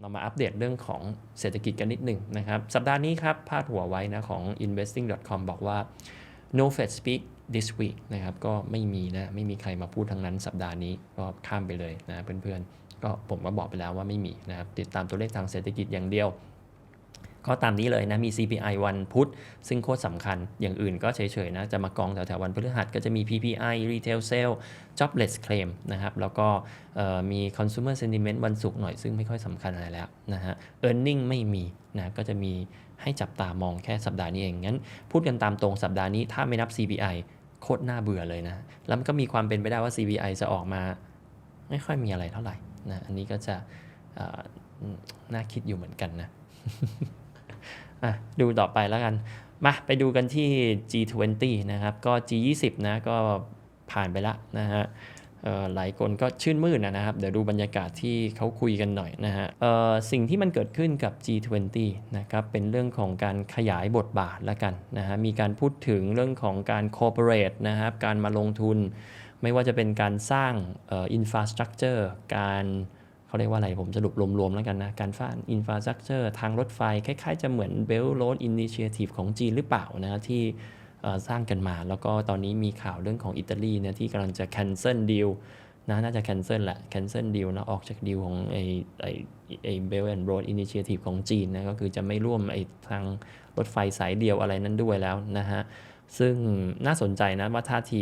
เรามาอัปเดตเรื่องของเศรษฐกิจกันนิดหนึ่งนะครับ สัปดาห์นี้ครับ พาดหัวไว้นะของ investing.com บอกว่า no Fed speak this week นะครับ ก็ไม่มีนะ ไม่มีใครมาพูดทั้งนั้นสัปดาห์นี้ ก็ข้ามไปเลยนะเพื่อนๆ ก็ผมก็บอกไปแล้วว่าไม่มีนะครับ ติดตามตัวเลขทางเศรษฐกิจอย่างเดียว ก็ตามนี้เลยนะมี CPI วันพุธ ซึ่งโคตรสำคัญอย่างอื่นก็เฉยๆนะ จะมากองแถวๆวันพฤหัสก็จะมี PPI Retail Sale Jobless Claim นะครับ แล้วก็มี Consumer Sentiment วันศุกร์หน่อยซึ่งไม่ค่อยสำคัญอะไรแล้วนะฮะ Earning ไม่มีนะก็จะมีให้จับตามองแค่สัปดาห์นี้เอง งั้นพูดกันตามตรงสัปดาห์นี้ถ้าไม่นับ CPI โคตรน่าเบื่อเลยนะ แล้วมันก็มีความเป็นไปได้ว่า CPI จะออกมา ไม่ค่อยมีอะไรเท่าไหร่นะ อันนี้ก็จะน่าคิดอยู่เหมือนกันนะ อะดูต่อไปแล้วกัน มาไปดูกันที่ G20 นะครับ ก็ G20 นะก็ผ่านไปละนะฮะหลายคนก็ชื่นมื่นนะครับ เดี๋ยวดูบรรยากาศที่เขาคุยกันหน่อยนะฮะสิ่งที่มันเกิดขึ้นกับ G20 นะครับ เป็นเรื่องของการขยายบทบาทละกันนะฮะ มีการพูดถึงเรื่องของการ cooperate นะครับ การมาลงทุน ไม่ว่าจะเป็นการสร้างเอ่อ infrastructure การ เขาเรียกว่าอะไรผมสรุปรวมๆแล้วกันนะ การสร้าง infrastructure ทางรถไฟ คล้ายๆ จะเหมือน Belt Road Initiative ของจีนหรือเปล่านะที่สร้างกันมา แล้วก็ตอนนี้มีข่าวเรื่องของอิตาลีเนี่ยที่กำลังจะ cancel deal นะน่าจะ cancel แหละ cancel deal นะออกจากดีลของไอ้ไอ้ไอ้ Belt and Road Initiative ของจีนนะก็คือจะไม่ร่วมไอทางรถไฟสายเดียวอะไรนั้นด้วยแล้วนะฮะ ซึ่งน่าสนใจนะว่าท่าที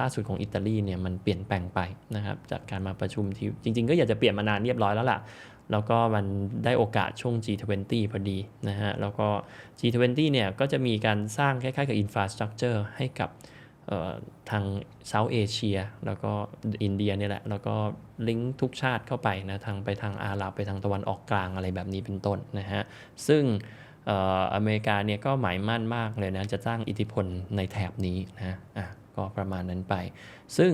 ล่าสุดของอิตาลีเนี่ยมันเปลี่ยนแปลงไปนะครับจากการมาประชุมที่จริง ๆ ก็อยากจะเปลี่ยนมานานเรียบร้อยแล้วล่ะ แล้วก็มันได้โอกาสช่วง G20 พอดีนะฮะแล้วก็ G20 เนี่ยก็จะมีการสร้างคล้ายๆกับ infrastructure ให้กับทางเซาท์เอเชียแล้วก็อินเดียเนี่ยแหละ แล้วก็ลิงก์ทุกชาติเข้าไปนะทางไปทางอาหรับไปทางตะวันออกกลางอะไรแบบนี้เป็นต้นนะฮะซึ่ง อ่ออเมริกาเนี่ยก็หมายมั่นมากเลยนะจะสร้างอิทธิพลในแถบนี้นะอะก็ประมาณนั้นไป ซึ่ง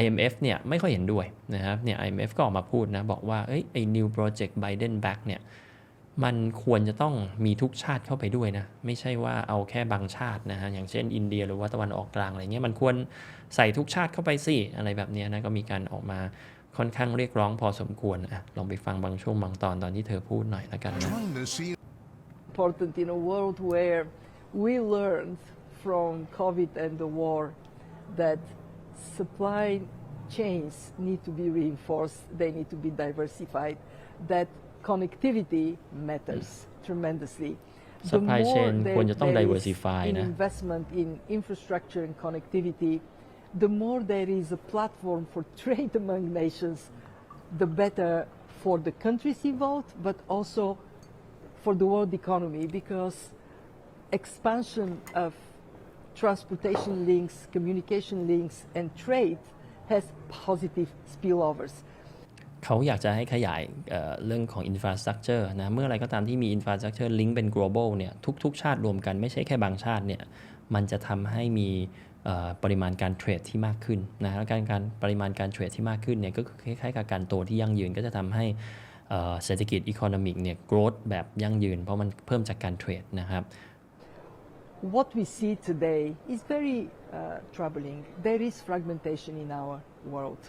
IMF เนี่ยไม่ค่อยเห็นด้วยนะครับเนี่ย IMF ก็ออกมาพูดนะบอกว่าเอ้ยไอ้ New Project Biden Back เนี่ยมันควรจะต้องมีทุกชาติเข้าไปด้วยนะ ไม่ใช่ว่าเอาแค่บางชาตินะฮะอย่างเช่นอินเดียหรือว่าตะวันออกกลางอะไรเงี้ยมันควรใส่ทุกชาติเข้าไปสิอะไรแบบนี้นะก็มีการออกมาค่อนข้างเรียกร้องพอสมควรอะลองไปฟังบางช่วงบางตอนตอนที่เธอพูดหน่อยละกันนะ important in a world where we learned from COVID and the war that supply chains need to be reinforced, they need to be diversified, that connectivity matters tremendously. The Supply more chain there- ควรจะต้อง there is diversify in นะ investment in infrastructure and connectivity, the more there is a platform for trade among nations, the better for the countries involved, but also for the world economy because expansion of transportation links, communication links, and trade has positive spillovers. เขาอยากจะให้ขยายเเรื่องของ infrastructure นะเมื่อไรก็ตามที่มี infrastructure link เป็น global เนี่ยทุกๆ ชาติรวมกันไม่ใช่แค่บางชาติเนี่ยมันจะทำให้มีปริมาณการเทรดที่มากขึ้นนะแล้วการการปริมาณการเทรดที่มากขึ้นเนี่ยก็คือคล้ายๆกับการโตที่ยั่งยืนก็จะทำให้ เอ่อเศรษฐกิจ economic เนี่ย growth แบบยั่งยืน เพราะมันเพิ่มจากการเทรดนะครับ What we see today is very uh, troubling. There is fragmentation in our world.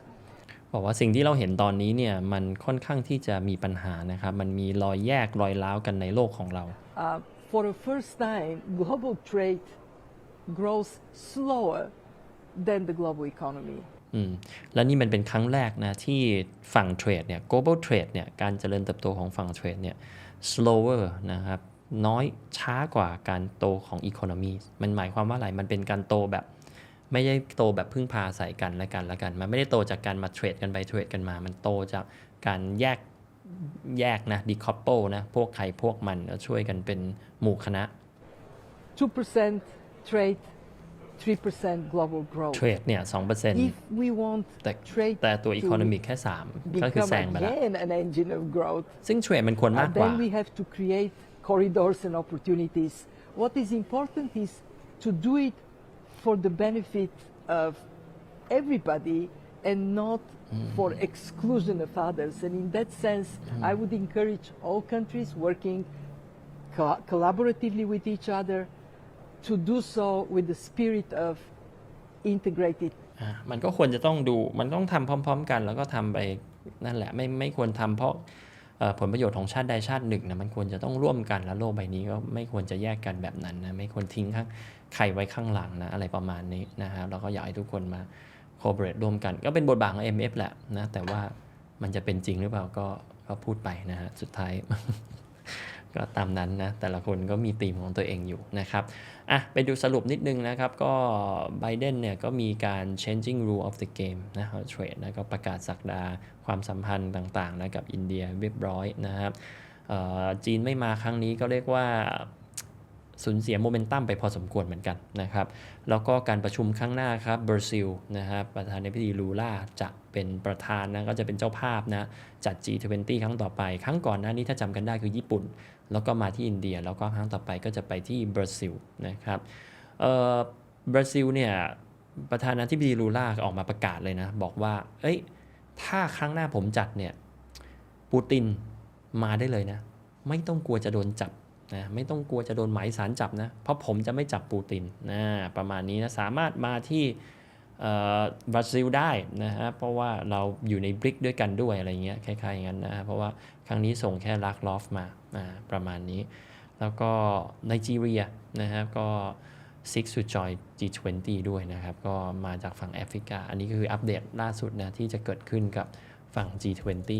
บอกว่าสิ่งที่เราเห็นตอนนี้เนี่ยมันค่อนข้างที่จะมีปัญหานะครับมันมีรอยแยกรอยร้าวกันในโลกของเรา Uh, for the first time, global trade grows slower than the global economy. อืมแล้วนี่มันเป็นครั้งแรกนะที่ฝั่งเทรดเนี่ย global trade เนี่ยการเจริญเติบโตของฝั่งเทรดเนี่ย slower นะครับน้อยช้ากว่าการโตของ economy มันหมายความว่าอะไร มันเป็นการโตแบบไม่ได้โตแบบพึ่งพาใส่กันและกันและกัน มันไม่ได้โตจากการมาเทรดกันไปเทรดกันมา มันโตจากการแยกแยกนะ decouple นะ พวกใครพวกมันแล้วช่วยกันเป็นหมู่คณะ 2% trade, 3% global growth. เทรดเนี่ย2% If we want แต่ trade แต่ตัว to economic แค่ 3 ก็คือ become แซงไปแล้ว again an engine of growth, ซึ่งเทรดมันควร uh, มากกว่า then we have to create corridors and opportunities. What is important is to do it for the benefit of everybody and not for exclusion of others. And in that sense, I would encourage all countries working co- collaboratively with each other to do so with the spirit of integrated อะมันก็ควรจะต้องดูมันต้องทำพร้อม ๆ กัน แล้วก็ทำไปนั่นแหละไม่ไม่ควรทำเพราะเอ่อผลประโยชน์ของชาติใดชาติหนึ่งนะมันควรจะต้องร่วมกันแล้วโลกใบนี้ก็ไม่ควรจะแยกกันแบบนั้นนะไม่ควรทิ้งข้างใครไว้ข้างหลังนะอะไรประมาณนี้นะฮะแล้วก็อยากให้ทุกคนมา c o o p e r a t e ร่วมกัน ก็เป็นบทบาทของ MF แหละนะแต่ว่ามันจะเป็นจริงหรือเปล่าก็ก็พูดไปนะฮะสุดท้าย ก็ตามนั้นนะ แต่ละคนก็มีธีมของตัวเองอยู่นะครับอะไปดูสรุปนิดนึงนะครับ ก็ไบเดนเนี่ยก็มีการ changing rule of the game นะเทรดนะก็ประกาศสักดาความสัมพันธ์ต่างๆนะกับอินเดียเรียบร้อยนะครับจีนไม่มาครั้งนี้ก็เรียกว่า สูญเสียโมเมนตัมไปพอสมควรเหมือนกันนะครับ แล้วก็การประชุมครั้งหน้าครับบราซิลนะครับประธานในพิธีลูล่าจะเป็นประธานนะก็จะเป็นเจ้าภาพนะจัด G20 ครั้งต่อไป ครั้งก่อนหน้านี้ถ้าจำกันได้คือญี่ปุ่น แล้วก็มาที่อินเดีย แล้วก็ครั้งต่อไปก็จะไปที่บราซิลนะครับเอ่อบราซิลเนี่ยประธานาธิบดีลูล่าออกมาประกาศเลยนะ บอกว่า เอ้ย ถ้าครั้งหน้าผมจัดเนี่ยปูตินมาได้เลยนะ ไม่ต้องกลัวจะโดนจับ นะไม่ต้องกลัวจะโดนหมายสารจับนะ เพราะผมจะไม่จับปูตินนะประมาณนี้นะสามารถมาที่บราซิลได้นะฮะเพราะว่าเราอยู่ในบริกด้วยกันด้วยอะไรเงี้ยคล้ายๆอย่างนั้นนะเพราะว่าครั้งนี้ส่งแค่ลักลอฟมาอ่าประมาณนี้ แล้วก็ไนจีเรียนะครับก็ Six to Joy G20 ด้วยนะครับ ก็มาจากฝั่งแอฟริกา อันนี้คืออัปเดตล่าสุดนะที่จะเกิดขึ้นกับฝั่ง G20